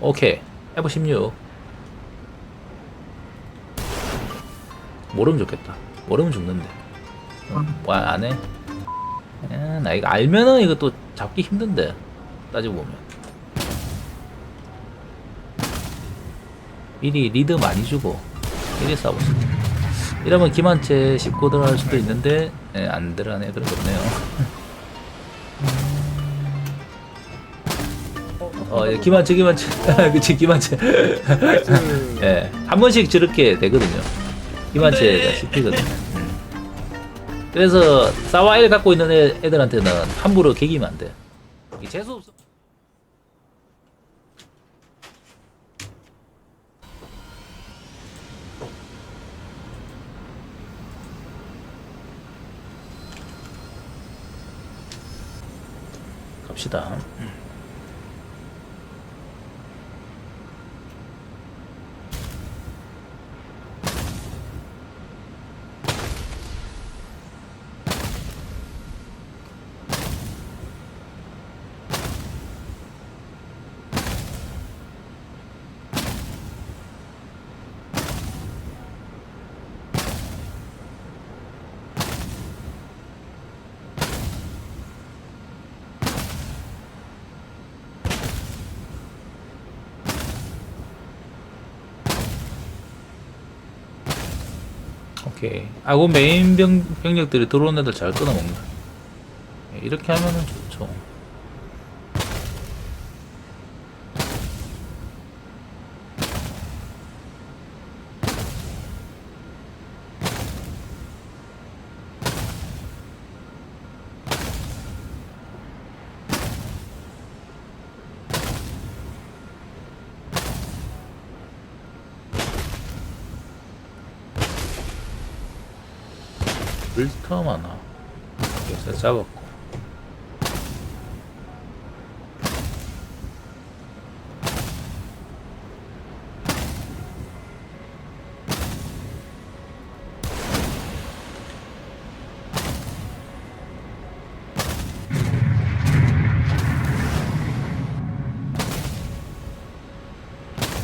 오케이. F16. 모르면 좋겠다. 모르면 죽는데. 와, 안 해? 에, 나 이거 알면은 이거 또 잡기 힘든데. 따지고 보면. 미리 리드 많이 주고, 미리 싸우고 이러면 김한채 씹고 들어갈 수도 있는데, 예, 안 들어가네. 그런 거 없네요. 어, 예, 김한채, 김한채. 그치, 김한채. 나이스. 예, 한 번씩 저렇게 되거든요. 김한채가 씹히거든요. 음. 그래서 사와일 갖고 있는 애, 애들한테는 함부로 개기면 안 돼. 이 재수 없어. 갑시다. 오케이. 아고 메인 병, 병력들이 들어온 애들 잘 끊어먹는다. 예, 이렇게 하면은 좋죠. 불터 많아. 여기서 잡았고.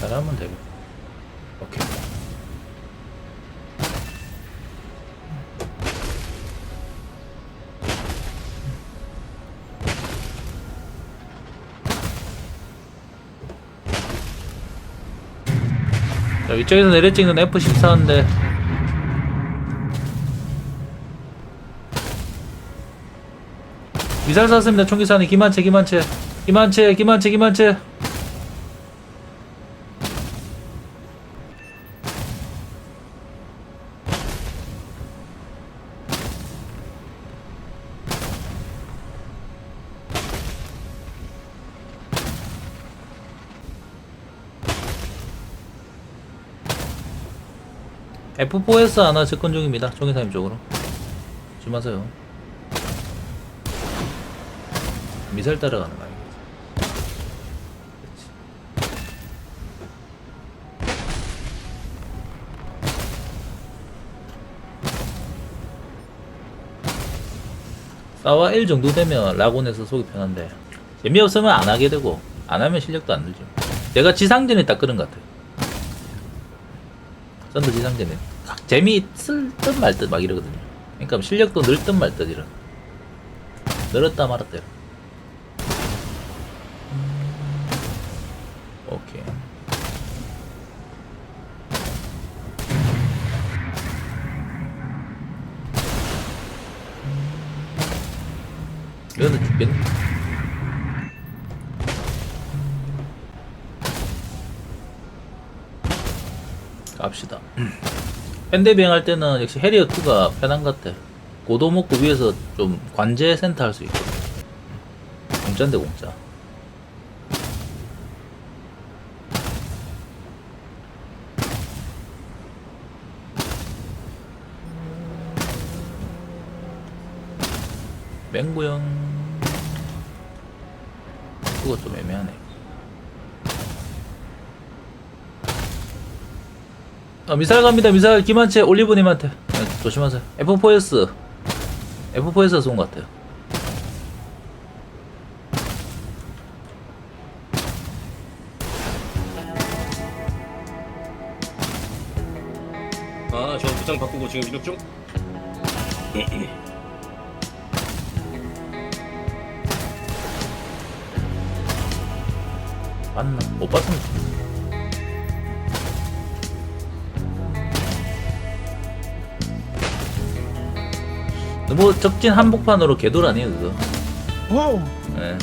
잘하면 되겠다. 오케이. 자, 위쪽에서 내려 찍는 F14인데 미사일 쐈습니다. 총기 쐈는 김한채, 김한채, 김한채, 김한채, 김한채. F4S 하나 접근 중입니다. 총기사님 쪽으로. 조심하세요. 미사일 따라가는 거 아니겠지? 싸와 1 정도 되면 라곤에서 속이 편한데 재미없으면 안 하게 되고 안 하면 실력도 안 늘죠. 내가 지상전에 딱 그런 것 같아요. 썬더 지상전에 재미 있을 듯 말 듯 막 이러거든요. 그러니까 실력도 늘 듯 말 듯 이런. 늘었다 말았다 이런. 오케이. 이거는 죽 갑시다. 밴드 비행할 때는 역시 해리어 2가 편한 것 같아. 고도 먹고 위에서 좀 관제 센터 할 수 있거든. 공짜인데 공짜. 맹구형. 그거 좀 애매하네. 아, 미사일 갑니다. 미사일 김한채 올리브님한테 네, 조심하세요. F4S F4S에서 쏜 것 같아요. 아, 저 부장 바꾸고 지금 이력 중? 맞나? 못 봤던 것 같은데. 너무 적진 한복판으로 개돌 아니에요 그거? 와우. 예.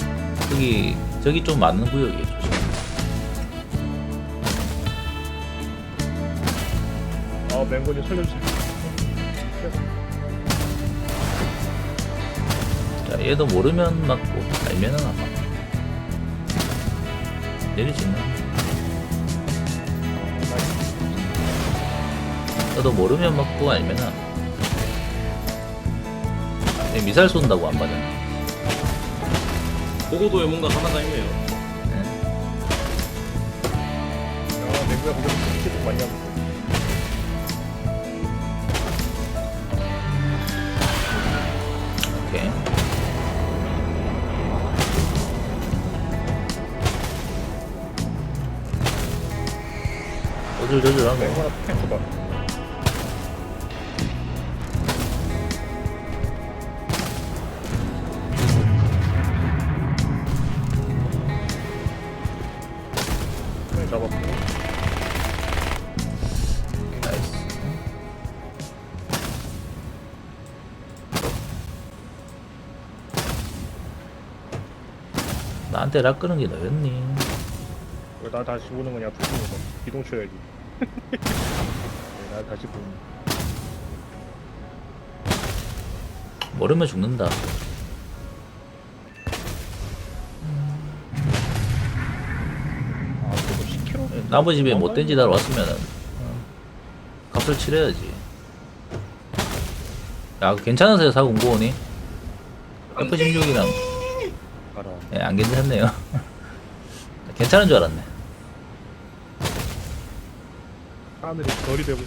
저기 저기 좀 맞는 구역이에요. 조심. 아 맹군이 살려주세요. 자 얘도 모르면 맞고 알면은 안 맞고. 내리지는. 너도 모르면 맞고 알면은 안 맞고. 얘 미사일 쏜다고 안 맞아. 보고도에 뭔가 하나가 있네요. 예. 아 맹군이 그냥 계속 많이 하고. 오케이. 어질저질하고 맹군아 탱크가. 나한테 락 끄는 게 너였니? 왜나 다시 보는 거냐? 두는 거. 기동 쳐야지. 네, 나 다시 보는. 모르면 죽는다. 아 그거 10km. 나머지 집에 못된 짓 하러 왔으면은 어, 값을 치러야지. 야, 괜찮으세요, 사공고원이? F16이랑 알아. 예, 안 괜찮네요. 괜찮은 줄 알았네. 하늘이 별이 되고.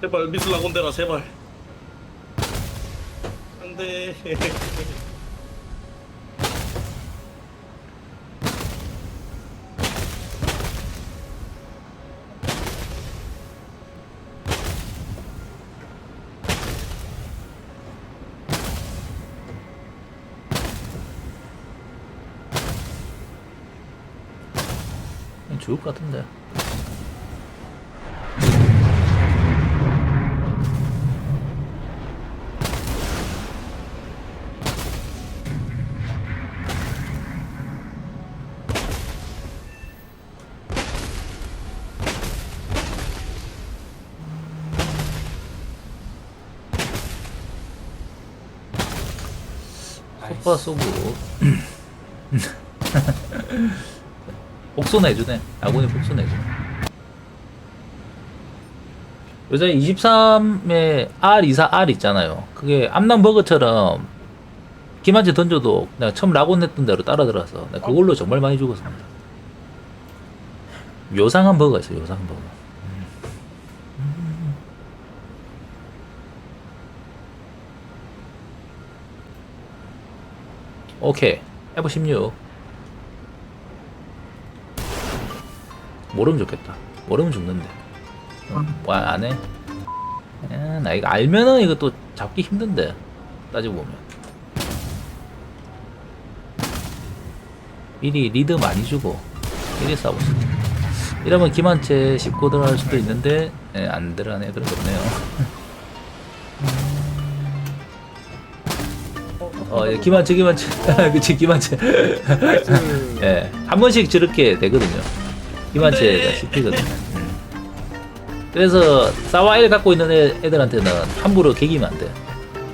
제발 미술 라곤데라 제발. 안돼. 죽을 것 같은데. 소파 쏘고 복선 해주네. 아군이 복선 해주네. 요새 23에 R24, R 있잖아요. 그게 암남 버그처럼 김한재 던져도 내가 처음 라곤 했던 대로 따라 들어서 내가 그걸로 정말 많이 죽었습니다. 요상한 버그가 있어요, 요상한 버그. 오케이. F16. 모르면 좋겠다. 모르면 죽는데. 와, 안 해. 에, 나 이거 알면은 이거 또 잡기 힘든데. 따지고 보면. 미리 리드 많이 주고, 미리 싸우고 이러면 김한채 씹고 들어갈 수도 있는데, 예, 안 들어가네. 그런 거 없네요. 어, 예, 김한채, 김한채. 그치, 김한채. 나이스. 예, 한 번씩 저렇게 되거든요. 김한채가 씹히거든요. 음. 그래서 사와일 갖고 있는 애, 애들한테는 함부로 개기면 안 돼.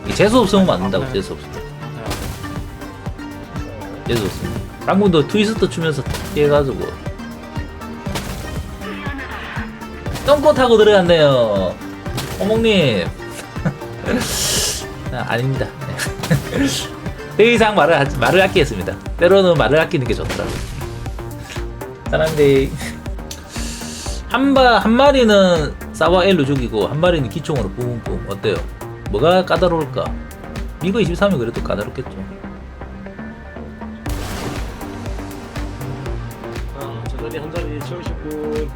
이게 재수 없으면 맞는다고, 재수 없으면. 재수 없으면. 방금도 트위스트 추면서 깨가지고. 똥꼬 타고 들어갔네요. 어목님. 아, 아닙니다. 네. 더 이상 말을, 말을 아끼겠습니다. 때로는 말을 아끼는 게 좋더라고요. 사람들이 한바 한 마리는 사와 엘로 죽이고 한 마리는 기총으로 뿜뿜 어때요? 뭐가 까다로울까? 미그 23이 그래도 까다롭겠죠. 아, 저 자리 한 자리 채우시고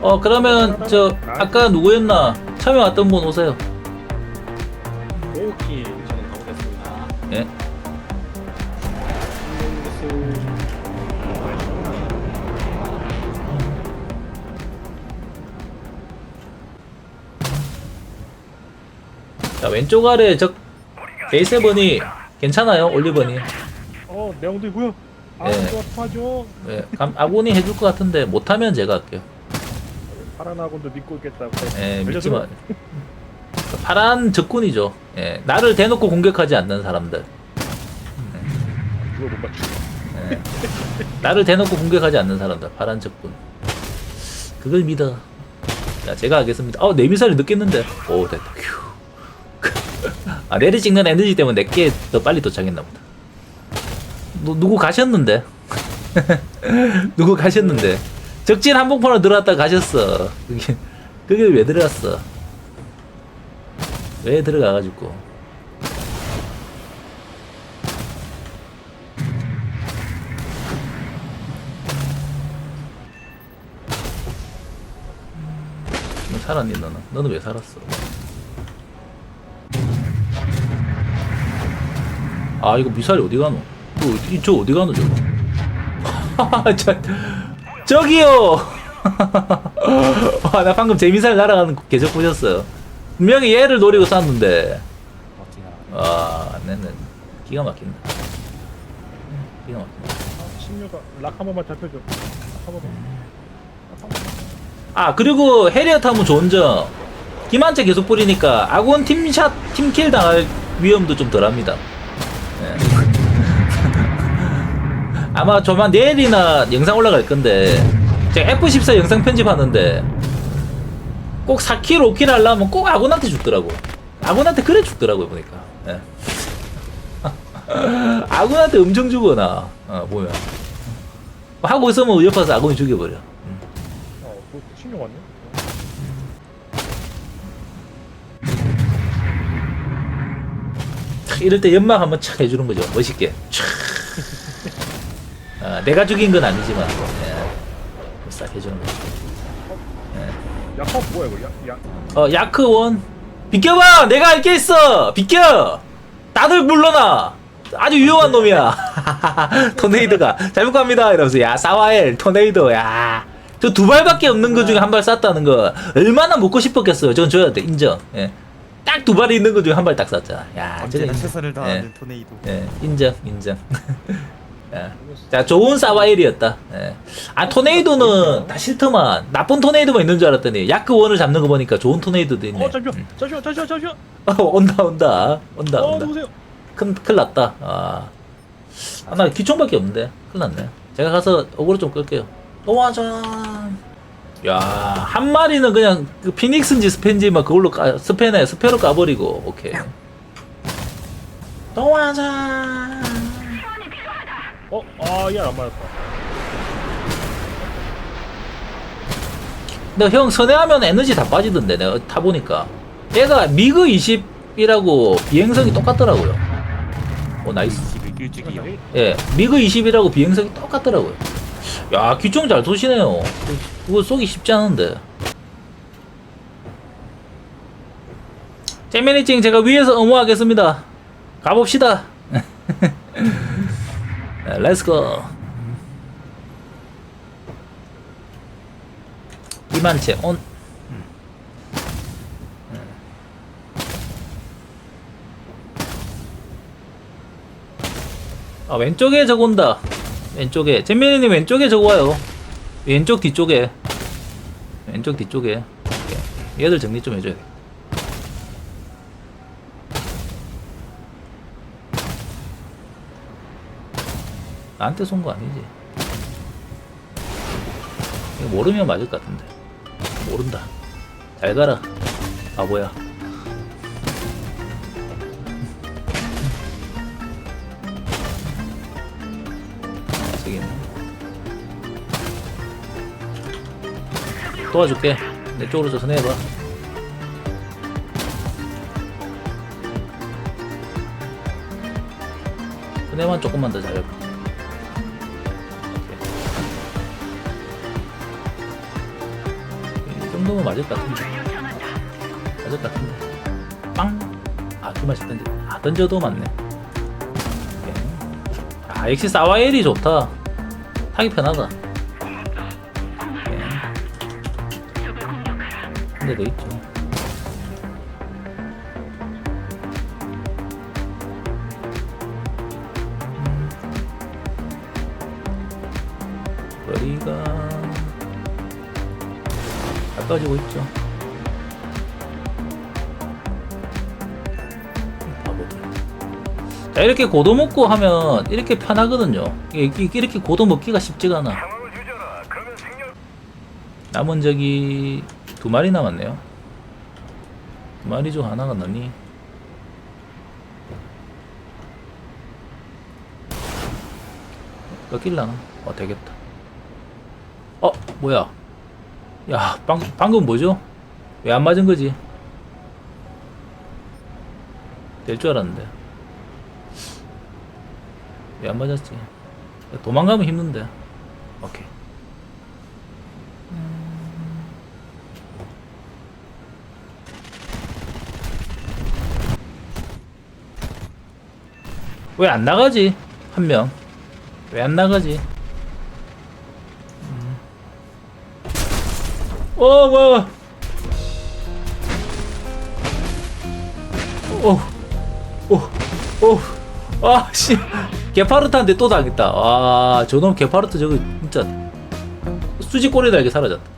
어 그러면 저 아까 누구였나 참여 왔던 분 오세요. 오케이 저는 가보겠습니다. 예. 왼쪽 아래 저 베이세번이 괜찮아요 올리번이. 어 뭐야? 아 예. 이거 도와줘. 예, 감- 아군이 해줄 것 같은데 못하면 제가 할게요. 파란 아군도 믿고 있겠다고. 예, 알려줘. 믿지만 파란 적군이죠. 예, 나를 대놓고 공격하지 않는 사람들. 누가 못 맞추. 예. 나를 대놓고 공격하지 않는 사람들. 파란 적군. 그걸 믿어. 자, 제가 하겠습니다. 어, 내 미사를 늦겠는데. 오, 됐다. 휴. 아, 내리 찍는 에너지 때문에 내게 더 빨리 도착했나 보다. 누, 누구 가셨는데? 누구 가셨는데? 적진 한복판으로 들어왔다 가셨어. 그게, 그게 왜 들어갔어? 왜 들어가가지고. 너 살았니 너는? 너는 왜 살았어? 아 이거 미사일 어디 가노? 어디- 저 어디 가노 저거? 저, 저기요! 와, 나 방금 제 미사일 날아가는 거 계속 보셨어요. 분명히 얘를 노리고 쐈는데. 아, 네네. 기가 막힌다. 기가 막힌다. 아, 신유가 락한 번만 잡혀줘. 락한 번만. 락한 번만. 아 그리고 해리어 타면 좋은 점 김한채 계속 뿌리니까 아군 팀샷 팀킬 당할 위험도 좀 덜합니다 예. 아마 저만 내일이나 영상 올라갈 건데 제가 F14 영상 편집하는데 꼭 4킬 5킬 하려면 꼭 아군한테 죽더라고. 아군한테 그래 죽더라고요 보니까. 예. 아군한테 엄청 죽어나 어, 보면. 하고 있으면 옆에서 아군이 죽여버려 탁 이럴 때 연막 한번 착 해주는 거죠. 멋있게. 촥. 아, 내가 죽인 건 아니지만 예. 싹 해주는 거죠. 약간 뭐야 이거? 어 야크 원 비켜봐. 내가 할게 있어. 비켜. 다들 물러나. 아주 위험한 놈이야. 토네이도가 잘못 갑니다. 이러면서 야 사와엘 토네이도 야. 저 두 발밖에 없는 거 중에 한 발 쐈다는 거 얼마나 먹고 싶었겠어요. 전 줘야 돼 인정. 예. 딱 두 발이 있는 거 중에 한 발 딱 쐈잖아. 야, 언제나 인정. 최선을 다하는 예. 토네이도. 예, 인정, 인정. 야, 자, 좋은 사와일이었다. 예. 아, 토네이도는 다 싫더만. 나쁜 토네이도만 있는 줄 알았더니, 야크 원을 잡는 거 보니까 좋은 토네이도도 있네. 어 잠시만, 잠시만, 잠시만, 잠시만. 어, 온다, 온다. 온다, 어 온다. 누구세요? 큰, 큰일 났다. 아. 아, 나 기총밖에 없는데. 큰일 났네. 제가 가서 어그로 좀 끌게요. 도와줘. 야, 한 마리는 그냥 그 피닉스인지 스펜지 막 그걸로 까, 스펜에 스페로 까버리고, 오케이. 도와줘. 어, 아, 얘안 맞았다. 근데 형 선회하면 에너지 다 빠지던데 내가 타보니까 얘가 미그 20이라고 비행성이 똑같더라고요 오 나이스 21일주기요. 예 미그 20이라고 비행성이 똑같더라고요 야 기총 잘 쏘시네요. 그거 쏘기 쉽지 않은데. 잼미니찡 제가 위에서 응모하겠습니다. 가봅시다. 네, 렛츠고 이만채 온 아 왼쪽에 저거 온다 왼쪽에 잼민이님 왼쪽에 저거 와요. 왼쪽 뒤쪽에. 왼쪽 뒤쪽에. 오케이. 얘들 정리 좀 해줘야 돼. 나한테 쏜 거 아니지? 모르면 맞을 것 같은데. 모른다. 잘 가라. 바보야 있네 도와줄게 내 쪽으로 저 선해봐 선해만 조금만 더 잘해봐 오케이. 정도면 맞을 것 같은데. 맞을 것 같은데. 빵! 아, 두 마씩 던져. 아, 던져도 맞네. 아, 역시 사와엘이 좋다. 타기 편하다. 오케이. 근데 더 있죠. 거리가 가까워지고 있죠. 자 이렇게 고도 먹고 하면 이렇게 편하거든요. 이렇게 고도 먹기가 쉽지가 않아. 남은 적이 두 마리 남았네요. 두 마리 중 하나가 너니? 꺾일라나? 어 되겠다. 어 뭐야? 야 방, 방금 뭐죠? 왜 안 맞은 거지? 될 줄 알았는데 왜 안 맞았지? 도망가면 힘든데 오케이 왜 안 나가지? 한 명. 왜 안 나가지? 음. 어, 뭐야. 오, 오, 오. 아, 씨. 게파르트한테 또 당했다. 와, 저놈 게파르트 저거 진짜 수지 꼬리 달게 사라졌다.